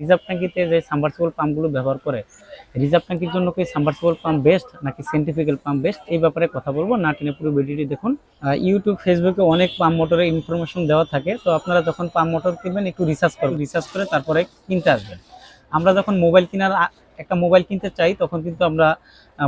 Reserve ট্যাঙ্কিতে যে submersible পাম্পগুলো ব্যবহার করে, রিজার্ভ ট্যাঙ্কির জন্য কি সাবমার্সিবল পাম্প বেস্ট নাকি সাইন্টিফিক্যাল পাম্প বেস্ট এই ব্যাপারে কথা বলব। না টেনে পুরো ভিডিওটি দেখুন। ইউটিউব ফেসবুকে অনেক পাম্প মোটরের ইনফরমেশন দেওয়া থাকে। তো আপনারা যখন পাম্প মোটর কিনবেন, একটু রিসার্চ করবেন রিসার্চ করে তারপরে কিনতে আসবেন। আমরা যখন মোবাইল কেনার একটা মোবাইল কিনতে চাই, তখন কিন্তু আমরা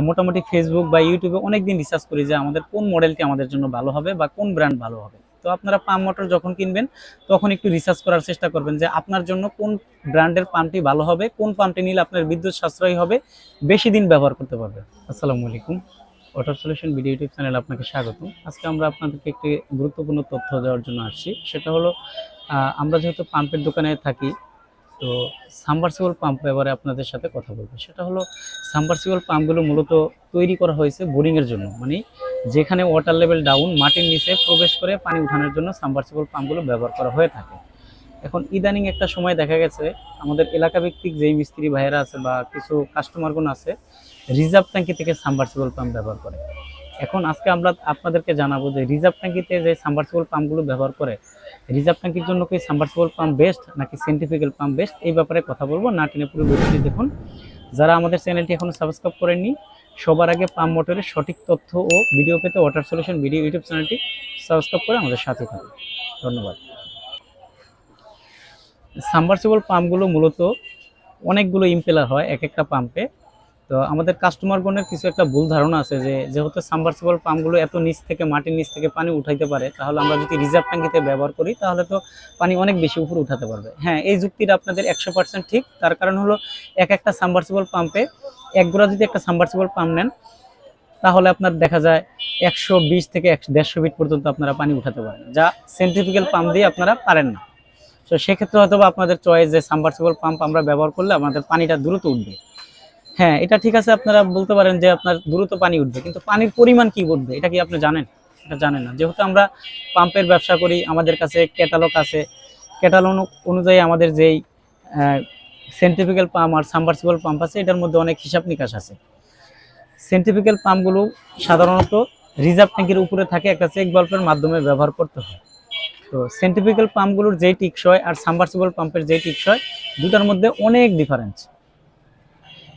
মোটামুটি ফেসবুক বা ইউটিউবে অনেক দিন রিসার্চ করি যে আমাদের কোন মডেলটি আমাদের জন্য ভালো হবে বা কোন ব্র্যান্ড ভালো হবে। তো আপনারা পাম্প মোটর যখন কিনবেন, তখন একটু রিসার্চ করার চেষ্টা করবেন যে আপনার জন্য কোন ব্র্যান্ডের পাম্পটি ভালো হবে, কোন পাম্পটি নিলে আপনার বিদ্যুৎ সাশ্রয়ী হবে, বেশি দিন ব্যবহার করতে পারবে। আসসালামু আলাইকুম। ওয়াটার সলিউশন ভিডিও ইউটিউব চ্যানেলে আপনাকে স্বাগতম আজকে আমরা আপনাদেরকে একটি গুরুত্বপূর্ণ তথ্য দেওয়ার জন্য আসছি। সেটা হলো আমরা যেহেতু পাম্পের দোকানে থাকি তো সাবমার্সিবল পাম্প এবারে আপনাদের সাথে কথা বলব। সেটা হলো সাবমার্সিবল পাম্পগুলো মূলত তৈরি করা হয়েছে বোরিংয়ের জন্য। মানে যেখানে ওয়াটার লেভেল ডাউন মাটির নিচে প্রবেশ করে পানি উঠানোর জন্য সাবমার্সিবল পাম্পগুলো ব্যবহার করা হয়ে থাকে। এখন ইদানিং একটা সময় দেখা গেছে, আমাদের এলাকা ভিত্তিক যেই মিস্ত্রি ভাইয়েরা আছে বা কিছু কাস্টমারগুলো আছে রিজার্ভ ট্যাঙ্কি থেকে সাবমার্সিবল পাম্প ব্যবহার করে। এখন আজকে আমরা আপনাদেরকে জানাব যে রিজার্ভ ট্যাঙ্কিতে যে সাবমার্সিবল পাম্পগুলো ব্যবহার করে, রিজার্ভ ট্যাঙ্কির জন্য কি সাবমার্সিবল পাম্প বেস্ট নাকি সাইন্টিফিক্যাল পাম্প বেস্ট এই ব্যাপারে কথা বলব। না টেনে পুরো ভিডিওটি দেখুন। যারা আমাদের চ্যানেলটি এখনও সাবস্ক্রাইব করেননি, সবার আগে পাম্প মোটরের সঠিক তথ্য ও ভিডিও পেতে ওয়াটার সলিউশন ভিডিও ইউটিউব চ্যানেলটি সাবস্ক্রাইব করে আমাদের সাথে থাকুন। ধন্যবাদ। সাবমার্সিবল পাম্পগুলো মূলত অনেকগুলো ইম্পেলার হয় এক একটা পাম্পে তো আমাদের কাস্টমারগণের কিছু একটা ভুল ধারণা আছে যে, যেহেতু সাবমার্সিবল পাম্পগুলো এত নিচ থেকে, মাটির নিচ থেকে পানি উঠাইতে পারে, তাহলে আমরা যদি রিজার্ভ ট্যাঙ্কিতে ব্যবহার করি, তাহলে তো পানি অনেক বেশি উপরে উঠাতে পারবে। হ্যাঁ এই যুক্তিটা আপনাদের একশো পার্সেন্ট ঠিক। তার কারণ হলো, এক একটা সাবমার্সিবল পাম্পে এক গোড়া যদি একটা সাবমার্সিবল পাম্প নেন, তাহলে আপনার দেখা যায় একশো বিশ থেকে একশো দেড়শো ফিট পর্যন্ত আপনারা পানি উঠাতে পারেন, যা সেন্ট্রিফিক্যাল পাম্প দিয়ে আপনারা পারেন না। তো সেক্ষেত্রে হয়তো আপনাদের চয়েস যে সাবমার্সিবল পাম্প আমরা ব্যবহার করলে আমাদের পানিটা দ্রুত উঠবে। হ্যাঁ এটা ঠিক আছে, আপনারা বলতে পারেন যে আপনার দ্রুত পানি উঠবে, কিন্তু পানির পরিমাণ কি উঠবে, এটা কি আপনি জানেন? এটা জানেন না। যেহেতু আমরা পাম্পের ব্যবসা করি, আমাদের কাছে ক্যাটালগ আছে, ক্যাটালগ অনুযায়ী আমাদের যেই সেন্টিফিক্যাল পাম্প আর সাবমার্সিবল পাম্প আছে, এটার মধ্যে অনেক হিসাব নিকাশ আছে। সেন্টিফিক্যাল পাম্পগুলো সাধারণত রিজার্ভ ট্যাঙ্কের উপরে থাকে, একটা চেক বাল্বের মাধ্যমে ব্যবহার করতে হয়। তো সেন্টিফিক্যাল পাম্পগুলোর যেই টিকসই আর সাবমার্সিবল পাম্পের যেই টিকসই, দুটার মধ্যে অনেক ডিফারেন্স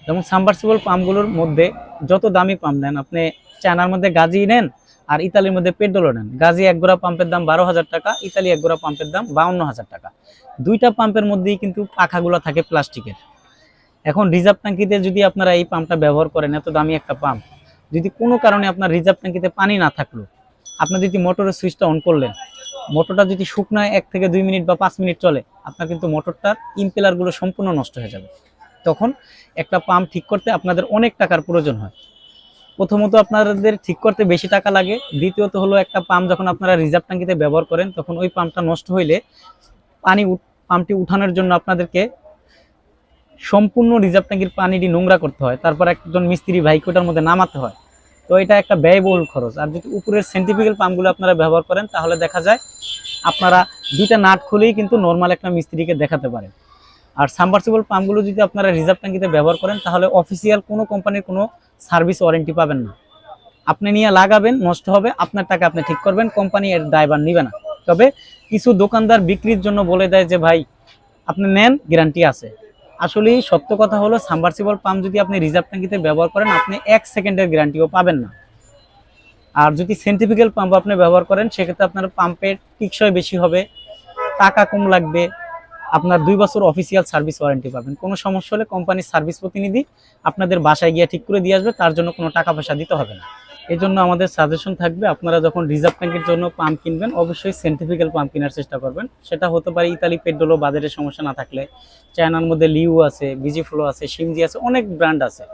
যেমন সাবমার্সিবল পাম্পগুলোর মধ্যে যত দামি পাম্প নেন, আপনি চায়নার মধ্যে গাজি নেন আর ইতালির মধ্যে পেট্রোলও নেন। গাজি এক গোড়া পাম্পের দাম বারো হাজার টাকা, ইতালি এক গোড়া পাম্পের দাম বাউন্ন হাজার টাকা। দুইটা পাম্পের মধ্যেই কিন্তু পাখাগুলো থাকে প্লাস্টিকের। এখন রিজার্ভ ট্যাঙ্কিতে যদি আপনারা এই পাম্পটা ব্যবহার করেন, এত দামি একটা পাম্প, যদি কোনো কারণে আপনার রিজার্ভ ট্যাঙ্কিতে পানি না থাকল, আপনি যদি মোটরের সুইচটা অন করলেন, মোটরটা যদি শুকনায় এক থেকে দুই মিনিট বা পাঁচ মিনিট চলে, আপনার কিন্তু মোটরটার ইম্পেলারগুলো সম্পূর্ণ নষ্ট হয়ে যাবে। তখন একটা পাম্প ঠিক করতে আপনাদের অনেক টাকার প্রয়োজন হয়। প্রথমত আপনাদের ঠিক করতে বেশি টাকা লাগে, দ্বিতীয়ত হলো একটা পাম্প যখন আপনারা রিজার্ভ ট্যাঙ্কিতে ব্যবহার করেন, তখন ওই পাম্পটা নষ্ট হইলে পানি পাম্পটি উঠানোর জন্য আপনাদেরকে সম্পূর্ণ রিজার্ভ ট্যাঙ্কির পানিটি নোংরা করতে হয়। তারপর একজন মিস্ত্রি ভাইকে ওটার মধ্যে নামাতে হয়। তো এটা একটা ব্যয়বহুল খরচ। আর যদি উপরের সেন্টিফিক্যাল পাম্পগুলো আপনারা ব্যবহার করেন, তাহলে দেখা যায় আপনারা দুইটা নাট খুলেই কিন্তু নর্মাল একটা মিস্ত্রিকে দেখাতে পারেন। আর সাবমার্সিবল পাম্পগুলো যদি আপনারা রিজার্ভ ট্যাঙ্কিতে ব্যবহার করেন, তাহলে অফিসিয়াল কোনো কোম্পানির কোনো সার্ভিস ওয়ারেন্টি পাবেন না। আপনি নিয়ে লাগাবেন, নষ্ট হবে, আপনার টাকা আপনি ঠিক করবেন কোম্পানি এর দায়ভার নিবে না। তবে কিছু দোকানদার বিক্রির জন্য বলে দেয় যে, ভাই, আপনি নেন গ্যারান্টি আছে। আসলে সত্য কথা হলো সাবমার্সিবল পাম্প যদি আপনি রিজার্ভ ট্যাঙ্কিতে ব্যবহার করেন, আপনি এক সেকেন্ডের গ্যারান্টিও পাবেন না। আর যদি সেন্টিফিক্যাল পাম্প আপনি ব্যবহার করেন, সেক্ষেত্রে আপনার পাম্পের টিকসই বেশি হবে, টাকা কম লাগবে আপনার দুই বছর অফিসিয়াল সার্ভিস ওয়ারেন্টি পাবেন। কোনো সমস্যা হলে কোম্পানির সার্ভিস প্রতিনিধি আপনাদের বাসায় গিয়ে ঠিক করে দিয়ে আসবে, তার জন্য কোনো টাকা পয়সা দিতে হবে না। এই জন্য আমাদের সাজেশন থাকবে, আপনারা যখন রিজার্ভ ট্যাঙ্কের জন্য পাম্প কিনবেন, অবশ্যই সেন্টিফিক্যাল পাম্প কেনার চেষ্টা করবেন। সেটা হতে পারে ইতালি পেট্রোলো বাজারের সমস্যা না থাকলে। চায়নার মধ্যে লিউ আছে বিজি ফ্লো আছে সিমজি আছে, অনেক ব্র্যান্ড আছে।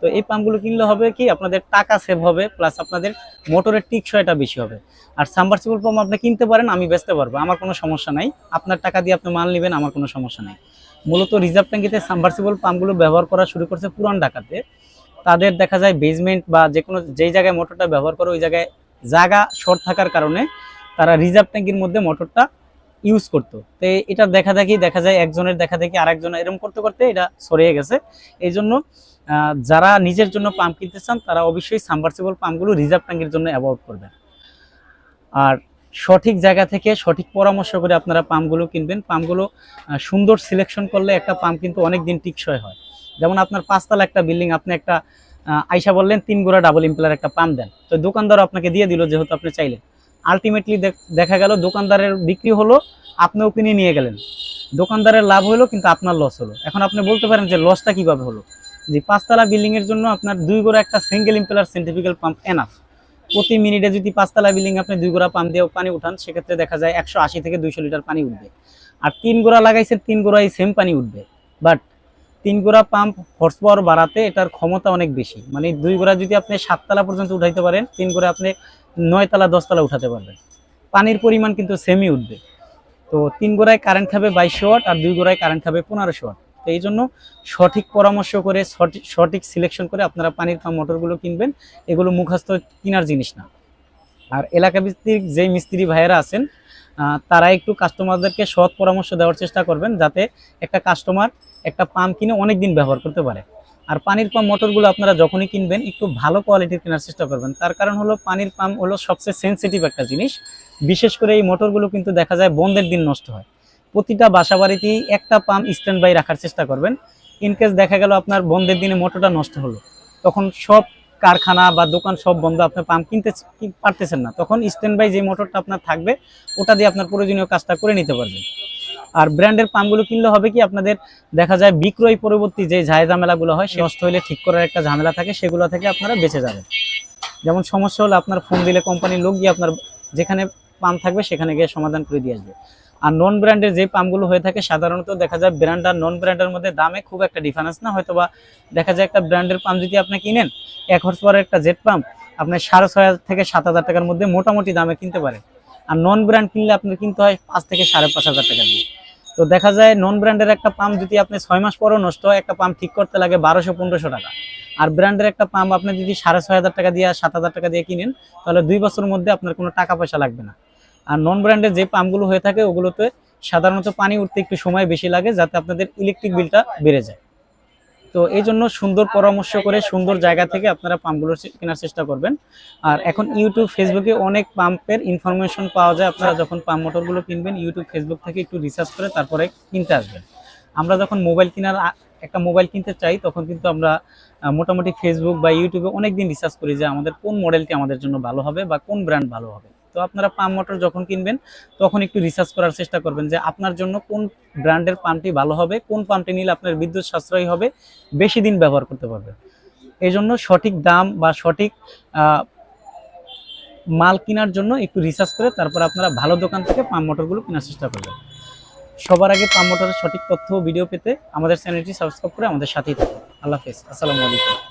তো এই পাম্পগুলো কিনলে হবে কি আপনাদের টাকা সেভ হবে প্লাস আপনাদের মোটরের টিকসয়টা বেশি হবে। আর সাবমার্সিবল পাম্প আপনি কিনতে পারেন, আমি বেচতে পারব, আমার কোনো সমস্যা নাই। আপনার টাকা দিয়ে আপনি মাল নেবেন, আমার কোনো সমস্যা নাই। মূলত রিজার্ভ ট্যাঙ্কিতে সাবমার্সিবল পাম্পগুলো ব্যবহার করা শুরু করছে পুরান ঢাকাতে। তাদের দেখা যায় বেসমেন্ট বা যে কোনো যেই জায়গায় মোটরটা ব্যবহার করে, ওই জায়গায় জায়গা শর্ট থাকার কারণে তারা রিজার্ভ ট্যাঙ্কির মধ্যে মোটরটা ইউজ করতো। তো এটা দেখা দেখি, দেখা যায় একজনের, দেখা দেখি আরেকজন এরকম করতে করতে এটা সরিয়ে গেছে। এই জন্য যারা নিজের জন্য পাম্প কিনতে চান, তারা অবশ্যই সাবমার্সিবল পাম্পগুলো রিজার্ভ ট্যাঙ্কির জন্য অ্যাভয়েড করবেন। আর সঠিক জায়গা থেকে সঠিক পরামর্শ করে আপনারা পাম্পগুলো কিনবেন। পাম্পগুলো সুন্দর সিলেকশন করলে একটা পাম্প কিন্তু অনেক দিন টিকসই হয়। যেমন আপনার পাঁচতলা একটা বিল্ডিং আপনি একটা আইসা বললেন তিন গোড়া ডাবল ইম্পেলার একটা পাম্প দেন। তো দোকানদার আপনাকে দিয়ে দিল যেহেতু আপনি চাইলেন। আলটিমেটলি দেখা গেল দোকানদারের বিক্রি হলো, আপনিও কিনে নিয়ে গেলেন। দোকানদারের লাভ হলো, কিন্তু আপনার লস হলো। এখন আপনি বলতে পারেন যে লসটা কীভাবে হলো? যে পাঁচতলা বিল্ডিং এর জন্য আপনার দুই গোড়া একটা single impeller centrifugal pump enough প্রতি মিনিটে যদি পাঁচতলা বিল্ডিং আপনি দুই গোড়া পাম্প দিয়ে পানি উঠান, সেক্ষেত্রে দেখা যায় একশো আশি থেকে দুইশো লিটার পানি উঠবে। আর তিন গোড়া লাগাইছেন, তিন গোড়ায় সেম পানি উঠবে। বাট তিন গোড়া পাম্প হর্স পাওয়ার বাড়াতে এটার ক্ষমতা অনেক বেশি। মানে দুই গোড়া যদি আপনি সাততলা পর্যন্ত উঠাইতে পারেন, তিন গোড়া আপনি নয়তলা, দশতলা উঠাতে পারবেন। পানির পরিমাণ কিন্তু সেমই উঠবে। তো তিন গোড়ায় কারেন্ট খাবে বাইশশো ওয়াট আর দুই গোড়ায় কারেন্ট খাবে পনেরোশো ওয়াট। তো এই জন্য সঠিক পরামর্শ করে, সঠিক সঠিক সিলেকশন করে আপনারা পানির পাম্প মোটরগুলো কিনবেন। এগুলো মুখস্থ কেনার জিনিস না। আর এলাকা ভিত্তিক যে মিস্ত্রি ভাইয়েরা আছেন তারা একটু কাস্টমারদেরকে সৎ পরামর্শ দেওয়ার চেষ্টা করবেন যাতে একটা কাস্টমার একটা পাম্প কিনে অনেক দিন ব্যবহার করতে পারে। আর পানির পাম্প মোটরগুলো আপনারা যখনই কিনবেন, একটু ভালো কোয়ালিটির কেনার চেষ্টা করবেন। তার কারণ হলো পানির পাম্প হলো সবচেয়ে সেনসিটিভ একটা জিনিস। বিশেষ করে এই মোটরগুলো কিন্তু দেখা যায় বন্ধের দিন নষ্ট হয়। প্রতিটা বাসা বাড়িতেই একটা পাম্প স্ট্যান্ড বাই রাখার চেষ্টা করবেন। ইনকেস দেখা গেল আপনার বন্ধের দিনে মোটরটা নষ্ট হলো, তখন সব কারখানা বা দোকান সব বন্ধ আপনি পাম্প কিনতে পারতেছেন না। তখন স্ট্যান্ড বাই যে মোটরটা আপনার থাকবে, ওটা দিয়ে আপনার প্রয়োজনীয় কাজটা করে নিতে পারবেন। আর ব্র্যান্ডের পাম্পগুলো কিনলে হবে কি, আপনাদের দেখা যায় বিক্রয় পরবর্তী যে ঝায় ঝামেলাগুলো হয়, সে নষ্ট হলে ঠিক করার একটা ঝামেলা থাকে, সেগুলো থেকে আপনারা বেঁচে যাবেন। যেমন সমস্যা হলে, আপনার ফোন দিলে কোম্পানির লোক গিয়ে আপনার যেখানে পাম্প থাকবে, সেখানে গিয়ে সমাধান করে দিয়ে আসবে। আর নন ব্র্যান্ডের যে পাম্পগুলো হয়ে থাকে, সাধারণত দেখা যায় ব্র্যান্ড আর নন ব্র্যান্ডের মধ্যে দামে খুব একটা ডিফারেন্স না। হয়তো বা দেখা যায় একটা ব্র্যান্ডের পাম্প যদি আপনি কিনেন, এক হর্স পাওয়ারের একটা জেট পাম্প আপনি সাড়ে ছয় থেকে সাত হাজার টাকার মধ্যে মোটামুটি দামে কিনতে পারেন। আর নন ব্র্যান্ড কিনলে আপনার কিনতে হয় পাঁচ থেকে সাড়ে পাঁচ হাজার টাকা দিয়ে। তো দেখা যায় নন ব্র্যান্ডের একটা পাম্প যদি আপনি ছয় মাস পরেও নষ্ট হয়, একটা পাম্প ঠিক করতে লাগে বারোশো, পনেরোশো টাকা। আর ব্র্যান্ডের একটা পাম্প আপনি যদি সাড়ে ছয় হাজার টাকা দিয়ে সাত হাজার টাকা দিয়ে কিনেন, তাহলে দুই বছরের মধ্যে আপনার কোনো টাকা পয়সা লাগবে না। আর নন ব্র্যান্ডের যে পাম্পগুলো হয়ে থাকে, ওগুলোতে সাধারণত পানি উঠতে একটু সময় বেশি লাগে যাতে আপনাদের ইলেকট্রিক বিলটা বেড়ে যায়। তো এই জন্য সুন্দর পরামর্শ করে সুন্দর জায়গা থেকে আপনারা পাম্পগুলো কেনার চেষ্টা করবেন। আর এখন ইউটিউব ফেসবুকে অনেক পাম্পের ইনফরমেশন পাওয়া যায়। আপনারা যখন পাম্প মোটরগুলো কিনবেন ইউটিউব ফেসবুক থেকে একটু রিসার্চ করে তারপরে কিনতে আসবেন। আমরা যখন মোবাইল কেনার একটা মোবাইল কিনতে চাই, তখন কিন্তু আমরা মোটামুটি ফেসবুক বা ইউটিউবে অনেক দিন রিসার্চ করি যে আমাদের কোন মডেলটি আমাদের জন্য ভালো হবে বা কোন ব্র্যান্ড ভালো হবে। তো আপনারা পাম্প মোটর যখন কিনবেন, তখন একটু রিসার্চ করার চেষ্টা করবেন যে আপনার জন্য কোন ব্র্যান্ডের পাম্পটি ভালো হবে, কোন পাম্পটি নিলে আপনার বিদ্যুৎ সাশ্রয়ী হবে, বেশি দিন ব্যবহার করতে পারবেন। এই জন্য সঠিক দাম বা সঠিক মাল কেনার জন্য একটু রিসার্চ করে তারপর আপনারা ভালো দোকান থেকে পাম্প মোটরগুলো কেনার চেষ্টা করবেন। সবার আগে পাম্প মোটরের সঠিক তথ্য ভিডিও পেতে আমাদের চ্যানেলটি সাবস্ক্রাইব করে আমাদের সাথেই থাকুন। আল্লাহ হাফেজ। আসসালামু আলাইকুম।